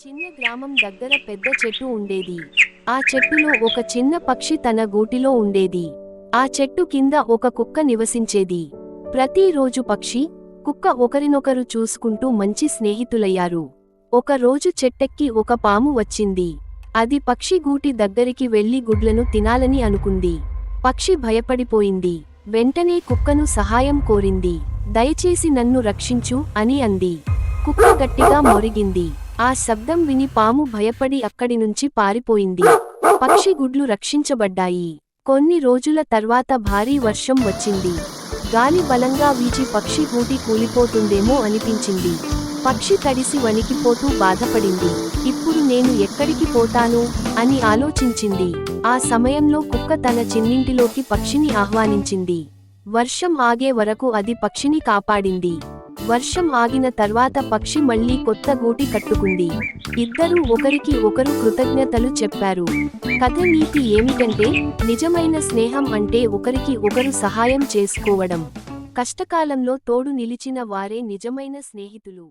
చిన్న గ్రామం దగ్గర పెద్ద చెట్టు ఉండేది. ఆ చెట్టులో ఒక చిన్న పక్షి తన గూటిలో ఉండేది. ఆ చెట్టు కింద ఒక కుక్క నివసించేది. ప్రతిరోజు పక్షి కుక్క ఒకరినొకరు చూసుకుంటూ మంచి స్నేహితులయ్యారు. ఒక రోజు చెట్టెక్కి ఒక పాము వచ్చింది. అది పక్షి గూటి దగ్గరికి వెళ్ళి గుడ్లను తినాలని అనుకుంది. పక్షి భయపడిపోయింది. వెంటనే కుక్కను సహాయం కోరింది. దయచేసి నన్ను రక్షించు అని అంది. కుక్క గట్టిగా మొరిగింది. ఆ శబ్దం విని పాము భయపడి అక్కడి నుంచి పారిపోయింది. పక్షి గుడ్లు రక్షించబడ్డాయి. కొన్ని రోజుల తర్వాత భారీ వర్షం వచ్చింది. గాలి బలంగా వీచి పక్షి గూటి కూలిపోతుందేమో అనిపించింది. పక్షి తడిసి వణికిపోతూ బాధపడింది. ఇప్పుడు నేను ఎక్కడికి పోతాను? అని ఆలోచించింది. ఆ సమయంలో కుక్క తన చిన్నింటిలోకి పక్షిని ఆహ్వానించింది. వర్షం ఆగే వరకు అది పక్షిని కాపాడింది. వర్షం ఆగిన తర్వాత పక్షి మళ్ళీ కొత్త గూటి కట్టుకుంది. ఇద్దరూ ఒకరికి ఒకరు కృతజ్ఞతలు చెప్పారు. కథ నీతి ఏమిటంటే నిజమైన స్నేహం అంటే ఒకరికి ఒకరు సహాయం చేసుకోవడం. కష్టకాలంలో తోడు నిలిచిన వారే నిజమైన స్నేహితులు.